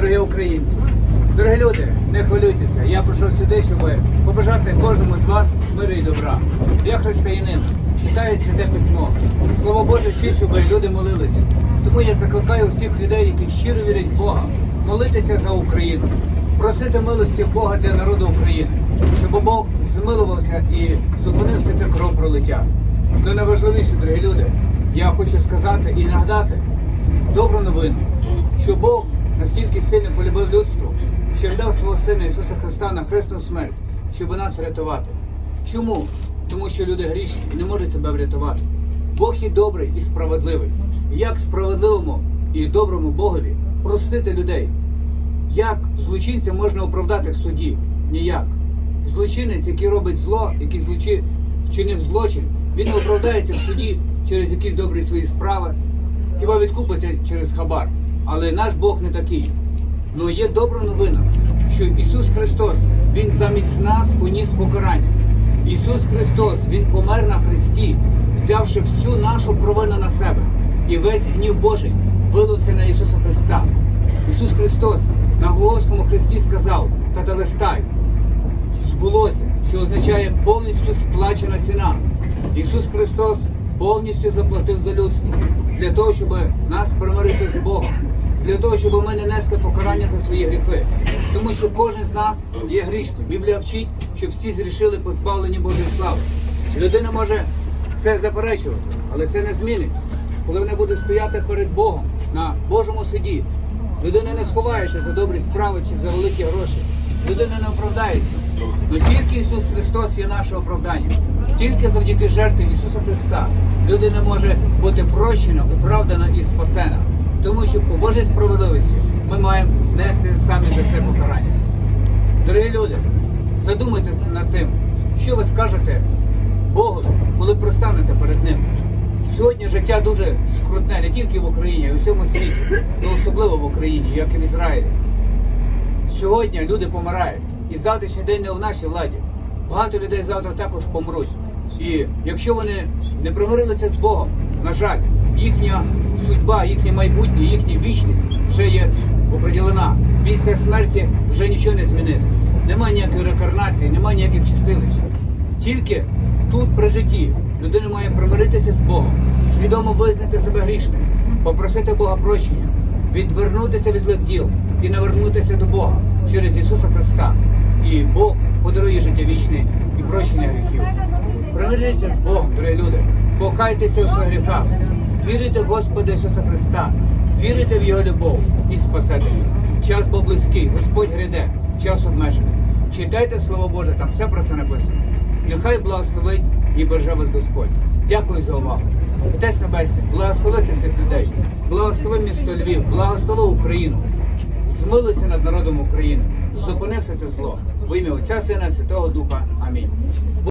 дорогі українці, дорогі люди, не хвилюйтеся. Я прийшов сюди, щоб побажати кожному з вас миру і добра. Я християнин, читаю святе письмо. Слово Боже вчить, щоб люди молилися. Тому я закликаю всіх людей, які щиро вірять в Бога, молитися за Україну, просити милості Бога для народу України, щоб Бог змилувався і зупинився це кровопролиття. Ну найважливіше, дорогі люди, я хочу сказати і нагадати добру новину, що Бог настільки сильно полюбив людство, що віддав свого Сина Ісуса Христа на хресну смерть, щоб нас врятувати. Чому? Тому що люди грішні і не можуть себе врятувати. Бог є добрий і справедливий. Як справедливому і доброму Богові простити людей? Як злочинця можна оправдати в суді? Ніяк. Злочинець, який робить зло, який злочи... вчинив злочин, він не оправдається в суді через якісь добрі свої справи, хіба відкупиться через хабар. Але наш Бог не такий. Ну є добра новина, що Ісус Христос, Він замість нас поніс покарання. Ісус Христос, Він помер на Христі, взявши всю нашу провину на себе. І весь гнів Божий вилився на Ісуса Христа. Ісус Христос на Голгофському хресті сказав, та листай, збулося, що означає повністю сплачена ціна. Ісус Христос повністю заплатив за людство для того, щоб нас примирити з Богом, для того, щоб ми не несли покарання за свої гріхи. Тому що кожен з нас є грішним. Біблія вчить, що всі зрішили позбавлені Божої слави. Людина може це заперечувати, але це не змінить. Коли вона буде стояти перед Богом на Божому суді, людина не сховається за добрі справи чи за великі гроші. Людина не оправдається. Но тільки Ісус Христос є наше оправдання. Тільки завдяки жертві Ісуса Христа людина може бути прощена, оправдана і спасена. Тому що по Божій справедливості ми маємо нести самі за це покарання. Дорогі люди, задумайтесь над тим, що ви скажете Богу, коли пристанете перед Ним. Сьогодні життя дуже скрутне не тільки в Україні, а й у всьому світі, але особливо в Україні, як і в Ізраїлі. Сьогодні люди помирають, і завтрашній день не в нашій владі. Багато людей завтра також помруть. І якщо вони не примирилися з Богом, на жаль, їхня судьба, їхнє майбутнє, їхня вічність вже є оприділена. Після смерті вже нічого не змінити. Немає ніякої рекарнації, немає ніяких чистилищ. Тільки тут при житті людина має примиритися з Богом, свідомо визнати себе грішним, попросити Бога прощення, відвернутися від злих діл і навернутися до Бога через Ісуса Христа. І Бог подарує життя вічне і прощення гріхів. Примиріться з Богом, дорогі люди, покайтеся у своїх гріхах, вірите в Господа Ісуса Христа, вірите в Його любов і спасетеся. Час був близький, Господь гряде, час обмежений. Читайте Слово Боже, там все про це написано. Нехай благословить і береже вас Господь. Дякую за увагу. Отець Небесний, благослови цих людей, благослови місто Львів, благослови Україну. Змилуйся над народом України. Зупини все це зло. В ім'я Отця Сина, Святого Духа. Амінь.